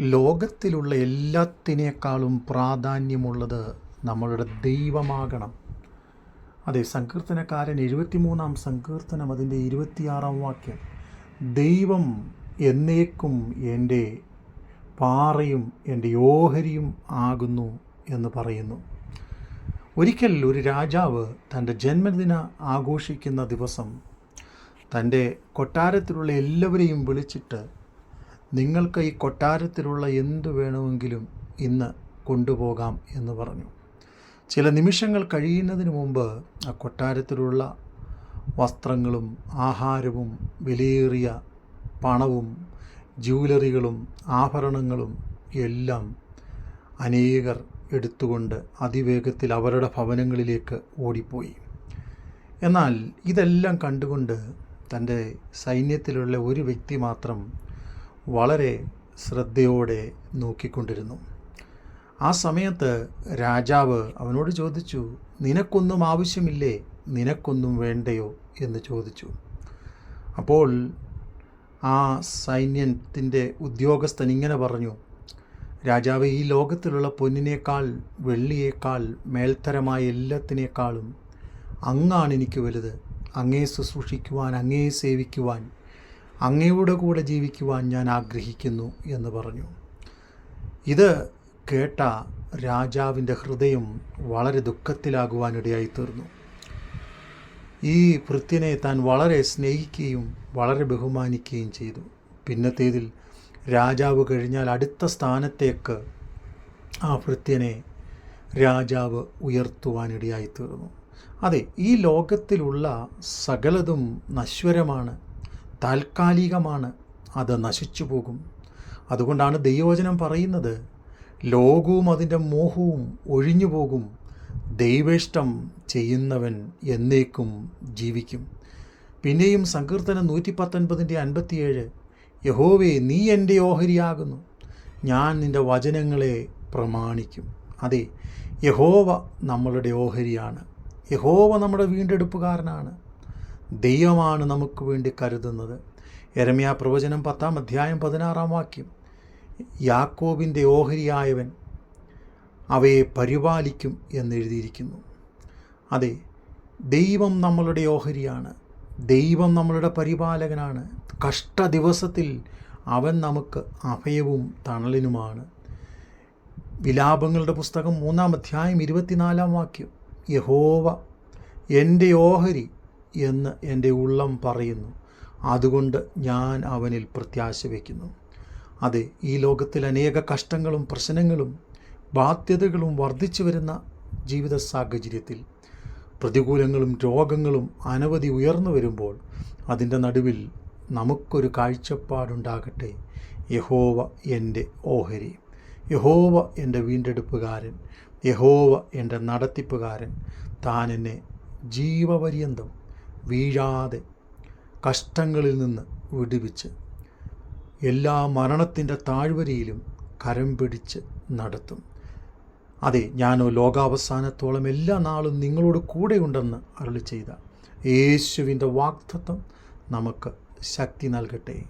ലോകത്തിലുള്ള എല്ലാത്തിനേക്കാളും പ്രാധാന്യമുള്ളത് നമ്മളുടെ ദൈവമാകണം. അതെ സങ്കീർത്തനക്കാരൻ എഴുപത്തിമൂന്നാം സങ്കീർത്തനം അതിന്റെ ഇരുപത്തിയാറാം വാക്യം. ദൈവം എന്നേക്കും എന്റെ പാറയും എന്റെ ഓഹരിയും ആകുന്നു എന്ന് പറയുന്നു. ഒരിക്കൽ ഒരു രാജാവ് തന്റെ ജന്മദിന ആഘോഷിക്കുന്ന ദിവസം തന്റെ കൊട്ടാരത്തിലുള്ള എല്ലാവരെയും വിളിച്ചിട്ട് നിങ്ങൾക്ക് ഈ കൊട്ടാരത്തിലുള്ള എന്തു വേണമെങ്കിലും ഇന്ന് കൊണ്ടുപോകാം എന്ന് പറഞ്ഞു. ചില നിമിഷങ്ങൾ കഴിയുന്നതിന് മുമ്പ് ആ കൊട്ടാരത്തിലുള്ള വസ്ത്രങ്ങളും ആഹാരവും വിലയേറിയ പണവും ജൂവലറികളും ആഭരണങ്ങളും എല്ലാം അനേകർ എടുത്തുകൊണ്ട് അതിവേഗത്തിൽ അവരുടെ ഭവനങ്ങളിലേക്ക് ഓടിപ്പോയി. എന്നാൽ ഇതെല്ലാം കണ്ടുകൊണ്ട് തന്റെ സൈന്യത്തിലുള്ള ഒരു വ്യക്തി മാത്രം വളരെ ശ്രദ്ധയോടെ നോക്കിക്കൊണ്ടിരുന്നു. ആ സമയത്ത് രാജാവ് അവനോട് ചോദിച്ചു നിനക്കൊന്നും ആവശ്യമില്ലേ? നിനക്കൊന്നും വേണ്ടയോ? എന്ന് ചോദിച്ചു. അപ്പോൾ ആ സൈന്യത്തിന്റെ ഉദ്യോഗസ്ഥൻ ഇങ്ങനെ പറഞ്ഞു രാജാവ് ഈ ലോകത്തിലുള്ള പൊന്നിനേക്കാൾ വെള്ളിയേക്കാൾ മേൽത്തരമായ എല്ലാത്തിനേക്കാളും അങ്ങാണ് എനിക്ക് വലുത്. അങ്ങേ ശുശ്രൂഷിക്കുവാൻ അങ്ങേ സേവിക്കുവാൻ അങ്ങയുടെ കൂടെ ജീവിക്കുവാൻ ഞാൻ ആഗ്രഹിക്കുന്നു എന്ന് പറഞ്ഞു. ഇത് കേട്ട രാജാവിന്റെ ഹൃദയം വളരെ ദുഃഖത്തിലാകുവാനിടയായി തീർന്നു ഈ ഭൃത്യനെ താൻ വളരെ സ്നേഹിക്കുകയും വളരെ ബഹുമാനിക്കുകയും ചെയ്തു. പിന്നത്തേതിൽ രാജാവ് കഴിഞ്ഞാൽ അടുത്ത സ്ഥാനത്തേക്ക് ആ ഭൃത്യനെ രാജാവ് ഉയർത്തുവാനിടയായി തീർന്നു അതെ ഈ ലോകത്തിലുള്ള സകലതും നശ്വരമാണ്. താൽക്കാലികമാണ് അത് നശിച്ചു പോകും. അതുകൊണ്ടാണ് ദൈവവചനം പറയുന്നത് ലോകവും അതിന്റെ മോഹവും ഒഴിഞ്ഞു പോകും. ദൈവേഷ്ടം ചെയ്യുന്നവൻ എന്നേക്കും ജീവിക്കും. പിന്നെയും സങ്കീർത്തനം നൂറ്റി പത്തൊൻപതിന്റെ അൻപത്തിയേഴ് യഹോവേ നീ എന്റെ ഓഹരിയാകുന്നു. ഞാൻ നിന്റെ വചനങ്ങളെ പ്രമാണിക്കും. അതെ യഹോവ നമ്മളുടെ ഓഹരിയാണ്. യഹോവ നമ്മുടെ വീണ്ടെടുപ്പുകാരനാണ്. ദൈവമാണ് നമുക്ക് വേണ്ടി കരുതുന്നത്. എരമ്യ പ്രവചനം പത്താം അധ്യായം പതിനാറാം വാക്യം. യാക്കോബിന്റെ ഓഹരിയായവൻ അവയെ പരിപാലിക്കും എന്നെഴുതിയിരിക്കുന്നു അതെ ദൈവം നമ്മളുടെ ഓഹരിയാണ്. ദൈവം നമ്മളുടെ പരിപാലകനാണ്. കഷ്ട ദിവസത്തിൽ അവൻ നമുക്ക് അഭയവും തണലിനുമാണ്. വിലാപങ്ങളുടെ പുസ്തകം മൂന്നാം അധ്യായം ഇരുപത്തിനാലാം വാക്യം. യഹോവ എന്റെ ഓഹരി എന്ന് എന്റെ ഉള്ളം പറയുന്നു. അതുകൊണ്ട് ഞാൻ അവനിൽ പ്രത്യാശ വയ്ക്കുന്നു. അതെ ഈ ലോകത്തിൽ അനേക കഷ്ടങ്ങളും പ്രശ്നങ്ങളും ബാധ്യതകളും വർദ്ധിച്ചു വരുന്ന ജീവിത സാഹചര്യത്തിൽ പ്രതികൂലങ്ങളും രോഗങ്ങളും അനവധി ഉയർന്നു വരുമ്പോൾ അതിന്റെ നടുവിൽ നമുക്കൊരു കാഴ്ചപ്പാടുണ്ടാകട്ടെ. യഹോവ എന്റെ ഓഹരി. യഹോവ എന്റെ വീണ്ടെടുപ്പുകാരൻ. യഹോവ എന്റെ നടത്തിപ്പുകാരൻ. താൻ എന്നെ ജീവപര്യന്തം വീഴാതെ കഷ്ടങ്ങളിൽ നിന്ന് വിടുവിച്ച് എല്ലാ മരണത്തിന്റെ താഴ്വരയിലും കരം പിടിച്ച് നടത്തും. അതെ ഞാനോ ലോകാവസാനത്തോളം എല്ലാ നാളും നിങ്ങളോട് കൂടെയുണ്ടെന്ന് അരുളി ചെയ്ത യേശുവിന്റെ വാക്തത്വം നമുക്ക് ശക്തി നൽകട്ടെ.